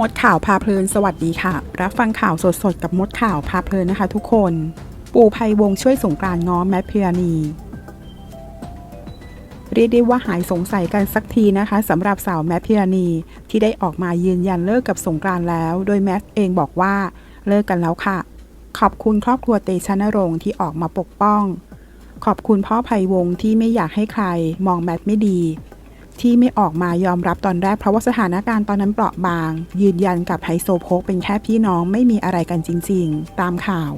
มดข่าวพาเพลินสวัสดีค่ะ รับฟังข่าวสดๆ กับมดข่าวพาเพลินนะคะทุกคน ปูภัยวงช่วยสงกรานง้อแมทพิรณีเรียกได้ว่าหายสงสัยกันสักทีนะคะสำหรับสาวแมทพิรณีที่ได้ออกมายืนยันเลิกกับสงกรานแล้ว โดยแมทเองบอกว่าเลิกกันแล้วค่ะ ขอบคุณครอบครัวเตชะนรงค์ที่ออกมาปกป้อง ขอบคุณพ่อภัยวงที่ไม่อยากให้ใคร มองแมทไม่ดี ที่ไม่ออกมายอมรับตอนแรก เพราะว่าสถานการณ์ตอนนั้นเปราะบาง ยืนยันกับไฮโซโพกเป็นแค่พี่น้องไม่มีอะไรกันจริง ๆ ตามข่าว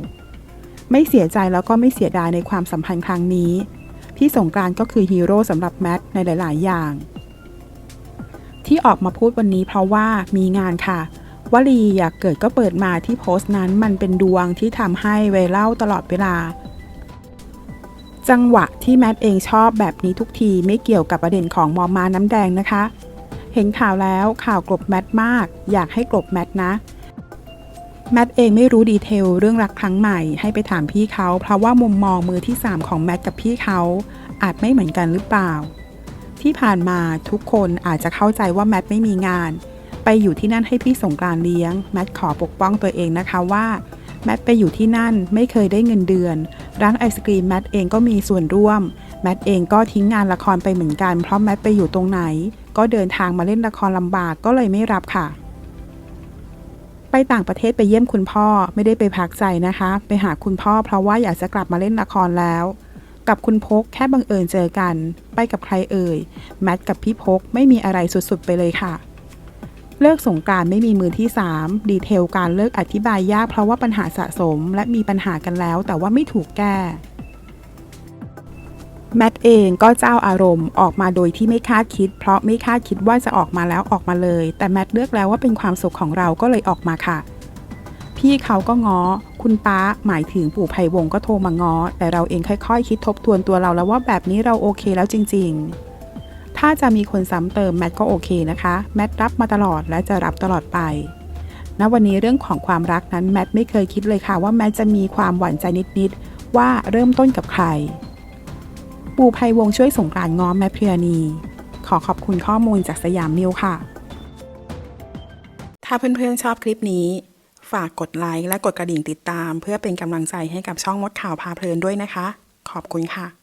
ไม่เสียใจแล้วก็ไม่เสียดายในความสัมพันธ์ครั้งนี้ พี่สงกรานก็คือฮีโร่สำหรับแมทในหลาย ๆ อย่าง ที่ออกมาพูดวันนี้เพราะว่ามีงานค่ะวลีอยากเกิดก็เปิดมาที่โพสต์นั้นมันเป็นดวงที่ทำให้ไวรัลตลอดเวลา จังหวะที่แมทเองชอบแบบนี้ทุกทีไม่เกี่ยวกับประเด็นของมอมมาน้ำแดงนะคะ เห็นข่าวแล้วข่าวกลบแมทมาก อยากให้กลบแมทนะ แมทเองไม่รู้ดีเทลเรื่องรักครั้งใหม่ให้ไปถามพี่เขา เพราะว่ามุมมองมือที่ 3 ของแมทกับพี่เขาอาจไม่เหมือนกันหรือเปล่า ที่ผ่านมาทุกคนอาจจะเข้าใจว่าแมทไม่มีงาน ไปอยู่ที่นั่นให้พี่สงกรานเลี้ยง แมทขอปกป้องตัวเองนะคะว่าแมทไปอยู่ที่นั่นไม่เคยได้เงินเดือน ร้านไอศกรีมแมทเองก็มีส่วนร่วม แมทเองก็ทิ้งงานละครไปเหมือนกันเพราะแมทไปอยู่ตรงไหน ก็เดินทางมาเล่นละครลำบากก็เลยไม่รับค่ะ ไปต่างประเทศไปเยี่ยมคุณพ่อไม่ได้ไปพักใจนะคะ ไปหาคุณพ่อเพราะว่าอยากจะกลับมาเล่นละครแล้ว กับคุณพกแค่บังเอิญเจอกัน ไปกับใครเอ่ย แมทกับพี่พกไม่มีอะไรสุดๆไปเลยค่ะ เลิกสงการไม่มีมือที่ 3 ดีเทลการเลิกอธิบายยากเพราะว่าปัญหาสะสม และมีปัญหากันแล้ว แต่ว่าไม่ถูกแก้ แมทเองก็เจ้าอารมณ์ออกมาโดยที่ไม่คาดคิด เพราะไม่คาดคิดว่าจะออกมาแล้วออกมาเลย แต่แมทเลือกแล้วว่าเป็นความสุขของเราก็เลยออกมาค่ะ พี่เขาก็ง้อ คุณป้าหมายถึงปู่ไพวงก็โทรมาง้อ แต่เราเองค่อยๆ คิดทบทวนตัวเราแล้วว่าแบบนี้เราโอเคแล้วจริง ๆ ถ้าจะมีคนซ้ำเติมแมทก็โอเคนะคะ แมทรับมาตลอดและจะรับตลอดไปณวันนี้เรื่องของความรักนั้นแมทไม่เคยคิดเลยค่ะว่าแมทจะมีความหวั่นใจนิดๆว่าเริ่มต้นกับใคร ปูภัยวงช่วยสงกรานต์ง้อแมทพริยานีขอขอบคุณข้อมูลจากสยามนิวค่ะ ถ้าเพื่อนๆชอบคลิปนี้ ฝากกดไลค์และกดกระดิ่งติดตาม เพื่อเป็นกำลังใจให้กับช่องมดข่าวพาเพลินด้วยนะคะ ขอบคุณค่ะ